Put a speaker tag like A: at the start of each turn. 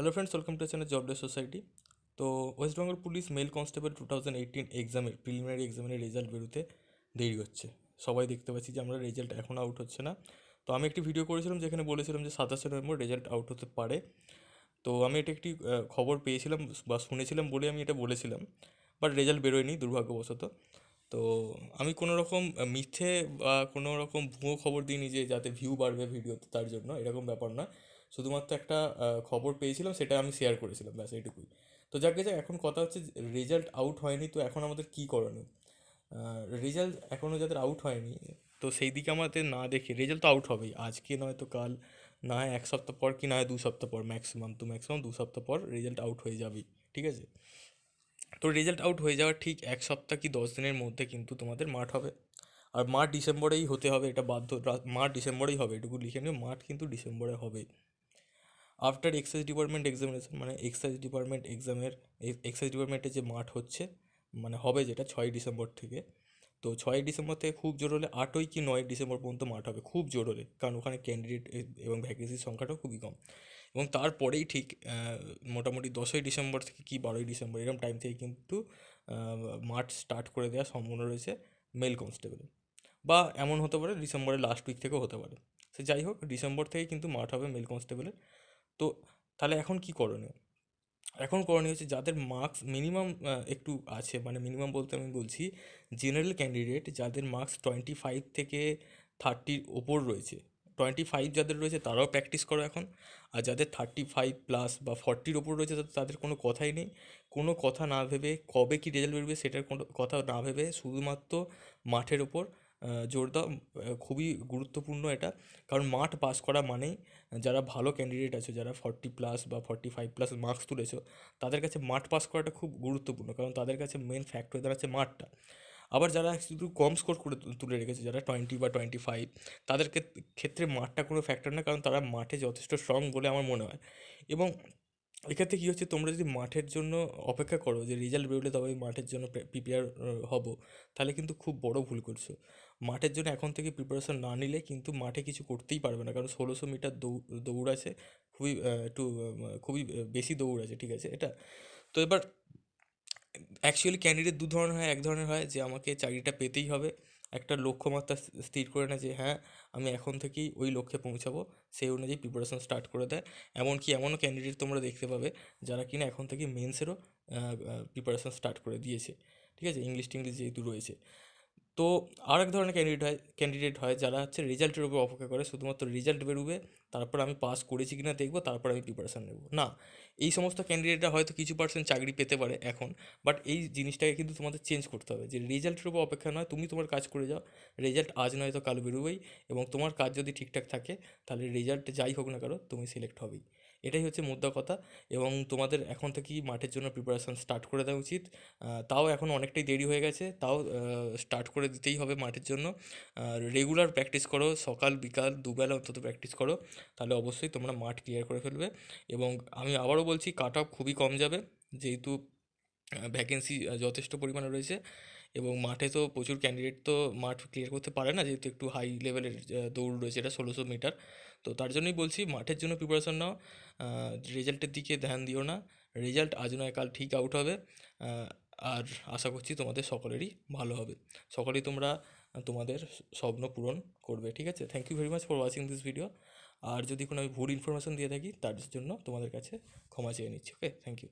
A: Hello friends welcome to channel jobless society তো West Bengal police male constable two thousand eighteen এক্সামের preliminary এক্সামের result বেরোতে দেরি হচ্ছে। সবাই দেখতে পাচ্ছি যে আমরা রেজাল্ট এখনও আউট হচ্ছে না। তো আমি একটি ভিডিও করেছিলাম যেখানে বলেছিলাম যে সাতাশে নভেম্বর রেজাল্ট আউট হতে পারে। তো আমি এটা একটি খবর পেয়েছিলাম বা শুনেছিলাম বলে আমি এটা বলেছিলাম বাট রেজাল্ট বেরোয়নি দুর্ভাগ্যবশত। তো আমি কোনো রকম মিথ্যে বা কোনো রকম ভুয়ো খবর দিইনি যে যাতে ভিউ বাড়বে ভিডিওতে তার জন্য এরকম ব্যাপার না শুধুমাত্র একটা খবর পেয়েছিলাম, সেটা আমি শেয়ার করেছিলাম, ব্যাস এইটুকুই। তো যাকে যাক, এখন কথা হচ্ছে রেজাল্ট আউট হয়নি, তো এখন আমাদের কী করণীয়? রেজাল্ট এখনও যাদের আউট হয়নি, তো সেই দিকে আমাদের না দেখে রেজাল্ট তো আউট হবেই, আজকে নয় তো কাল, না হয় এক সপ্তাহ পর কি না হয় দু সপ্তাহ পর ম্যাক্সিমাম তো ম্যাক্সিমাম দু সপ্তাহ পর রেজাল্ট আউট হয়ে যাবেই, ঠিক আছে? তো রেজাল্ট আউট হয়ে যাওয়ার ঠিক এক সপ্তাহ কি দশ দিনের মধ্যে কিন্তু তোমাদের মাঠ হবে। আর মাঠ ডিসেম্বরেই হতে হবে, এটা বাধ্য, মাঠ ডিসেম্বরেই হবে, এটুকু লিখে নিও, মাঠ কিন্তু ডিসেম্বরে হবে আফটার এক্সাইজ ডিপার্টমেন্ট এক্সামিনেশন মানে এক্সাইজ ডিপার্টমেন্ট এক্সামের এক্সাইজ ডিপার্টমেন্টে যে মাঠ হচ্ছে মানে হবে যেটা ছয় ডিসেম্বর থেকে। তো ছয় ডিসেম্বর থেকে খুব জোর হলে আটই কি নয় ডিসেম্বর পর্যন্ত মাঠ হবে, খুব জোর হলে। কারণ ওখানে ক্যান্ডিডেট এবং ভ্যাকেন্সির সংখ্যাটাও খুবই কম। এবং তারপরেই ঠিক মোটামুটি দশই ডিসেম্বর থেকে কি বারোই ডিসেম্বর, এরকম টাইম থেকে কিন্তু মাঠ স্টার্ট করে দেওয়ার সম্ভাবনা রয়েছে মেল কনস্টেবলে বা এমন হতে পারে, ডিসেম্বরের লাস্ট উইক থেকেও হতে পারে। সে যাই হোক, ডিসেম্বর থেকে কিন্তু মাঠ হবে মেল কনস্টেবলের তো তাহলে এখন কি করণীয়? এখন করণীয় হচ্ছে যাদের মার্কস মিনিমাম একটু আছে মানে মিনিমাম বলতে আমি বলছি জেনারেল ক্যান্ডিডেট যাদের মার্কস টোয়েন্টি ফাইভ থেকে থার্টির ওপর রয়েছে। টোয়েন্টি ফাইভ যাদের রয়েছে তারাও প্র্যাকটিস করো এখন। আর যাদের থার্টি ফাইভ প্লাস বা ফর্টির ওপর রয়েছে তাদের- কোনো কথাই নেই। কোনো কথা না ভেবে কবে কি রেজাল্ট বেরোবে সেটার কোনো কথা না ভেবে শুধুমাত্র মাঠের ওপর জোর দাও খুবই গুরুত্বপূর্ণ এটা। কারণ মাঠ পাস করা মানেই যারা ভালো ক্যান্ডিডেট আছে, যারা ফর্টি প্লাস বা ফর্টি ফাইভ প্লাস মার্কস তুলেছো, তাদের কাছে মাঠ পাস করাটা খুব গুরুত্বপূর্ণ। কারণ তাদের কাছে মেন ফ্যাক্ট হয়ে দাঁড়াচ্ছে মাঠটা। আবার যারা শুধু কম স্কোর করে তুলে রেখেছে, যারা টোয়েন্টি বা টোয়েন্টি ফাইভ তাদের ক্ষেত্রে মাঠটা কোনো ফ্যাক্টর না, কারণ তারা মাঠে যথেষ্ট স্ট্রং বলে আমার মনে হয়। এবং এক্ষেত্রে কী হচ্ছে, তোমরা যদি মাঠের জন্য অপেক্ষা করো যে রেজাল্ট বেরোলে তবে মাঠের জন্য প্রিপেয়ার হব, তাহলে কিন্তু খুব বড় ভুল করছ। মাঠের জন্য এখন থেকে প্রিপারেশন না নিলে কিন্তু মাঠে কিছু করতেই পারবে না। কারণ ষোলোশো মিটার দৌড় দৌড় আছে, খুবই একটু খুবই বেশি দৌড় আছে, ঠিক আছে, এটা? তো এবার অ্যাকচুয়ালি ক্যান্ডিডেট দু ধরনের হয়, এক ধরনের হয় যে আমাকে চাকরিটা পেতেই হবে। একটা লক্ষ্যমাত্রা স্থির করে নেয় যে হ্যাঁ আমি এখন থেকেই ওই লক্ষ্যে পৌঁছাবো, সেই অনুযায়ী প্রিপারেশন স্টার্ট করে দেয়। এমনকি এমনও ক্যান্ডিডেট তোমরা দেখতে পাবে যারা কিনা এখন থেকে মেন্সেরও প্রিপারেশন স্টার্ট করে দিয়েছে। ঠিক আছে? ইংলিশ টিংলিশ যেহেতু রয়েছে। তো আর এক ধরনের ক্যান্ডিডেট হয় ক্যান্ডিডেট হয় যারা হচ্ছে রেজাল্টের উপর অপেক্ষা করে, শুধুমাত্র রেজাল্ট বেরোবে, তারপর আমি পাস করেছি কিনা দেখব, তারপর আমি প্রিপারেশান নেব। না, এই সমস্ত ক্যান্ডিডেটরা হয়তো কিছু পার্সেন্ট চাকরি পেতে পারে এখন বাট এই জিনিসটাকে কিন্তু তোমাদের চেঞ্জ করতে হবে যে রেজাল্টের উপর অপেক্ষা নয়, তুমি তোমার কাজ করে যাও, রেজাল্ট আজ নয় তো কাল বেরোবেই এবং তোমার কাজ যদি ঠিকঠাক থাকে, তাহলে রেজাল্ট যাই হোক না কারও তুমি সিলেক্ট হবেই। এটাই হচ্ছে মুদ্রা কথা এবং তোমাদের এখন থেকেই মাঠের জন্য প্রিপারেশান স্টার্ট করে দেওয়া উচিত। তাও এখন অনেকটাই দেরি হয়ে গেছে, তাও স্টার্ট করে দিতেই হবে মাঠের জন্য। রেগুলার প্র্যাকটিস করো, সকাল, বিকাল, দুবেলা অন্তত প্র্যাকটিস করো, তাহলে অবশ্যই তোমরা মাঠ ক্লিয়ার করে ফেলবে। এবং আমি আবারও বলছি কাট অফ খুবই কম যাবে, যেহেতু ভ্যাকেন্সি যথেষ্ট পরিমাণে রয়েছে। এবং মাঠে তো প্রচুর ক্যান্ডিডেট তো মাঠ ক্লিয়ার করতে পারে না, যেহেতু একটু হাই লেভেলের দৌড় রয়েছে, এটা ষোলোশো মিটার তো তার জন্যই বলছি মাঠের জন্য প্রিপারেশন নাও। রেজাল্টের দিকে ধ্যান দিও না। রেজাল্ট আজ নয়, কাল ঠিক আউট হবে। আর আশা করছি তোমাদের সকলেরই ভালো হবে। সকলেই তোমরা, তোমাদের স্বপ্ন পূরণ করবে, ঠিক আছে? Thank you very much for watching this video আর যদি কোনো আমি ভুল ইনফরমেশন দিয়ে থাকি, তার জন্য তোমাদের কাছে ক্ষমা চেয়ে নিচ্ছি ওকে থ্যাংক ইউ